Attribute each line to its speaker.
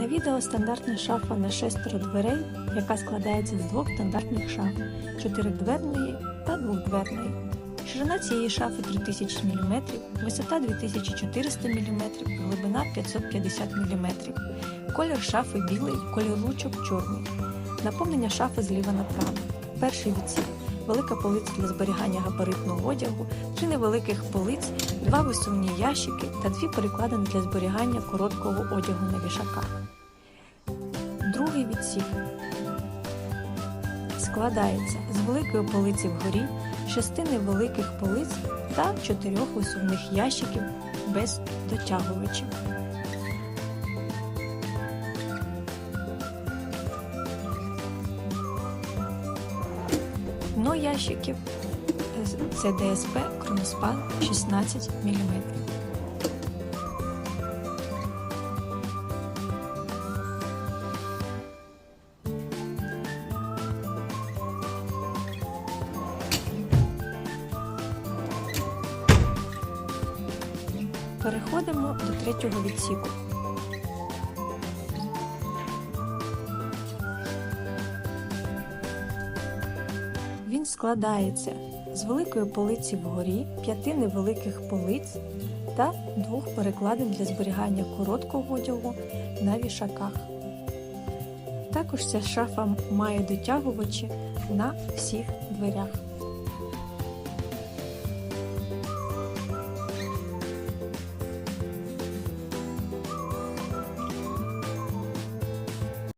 Speaker 1: На відео стандартна шафа на шестеро дверей, яка складається з двох стандартних шаф чотиридверної та двохдверної. Ширина цієї шафи 3000 мм, висота 2400 мм, глибина 550 мм. Колір шафи білий, колір ручок чорний. Наповнення шафи зліва направо. Перший відсік велика полиця для зберігання габаритного одягу, три невеликих полиць, два висувні ящики та дві перекладини для зберігання короткого одягу на вішаках. Другий відсік складається з великої полиці вгорі, шести невеликих полиць та чотирьох висувних ящиків без дотягувачів. Дно ящиків це ДСП Кроноспан 16 мм. Переходимо до третього відсіку. Він складається з великої полиці вгорі, п'яти невеликих полиць та двох перекладин для зберігання короткого одягу на вішаках. Також ця шафа має дотягувачі на всіх дверях.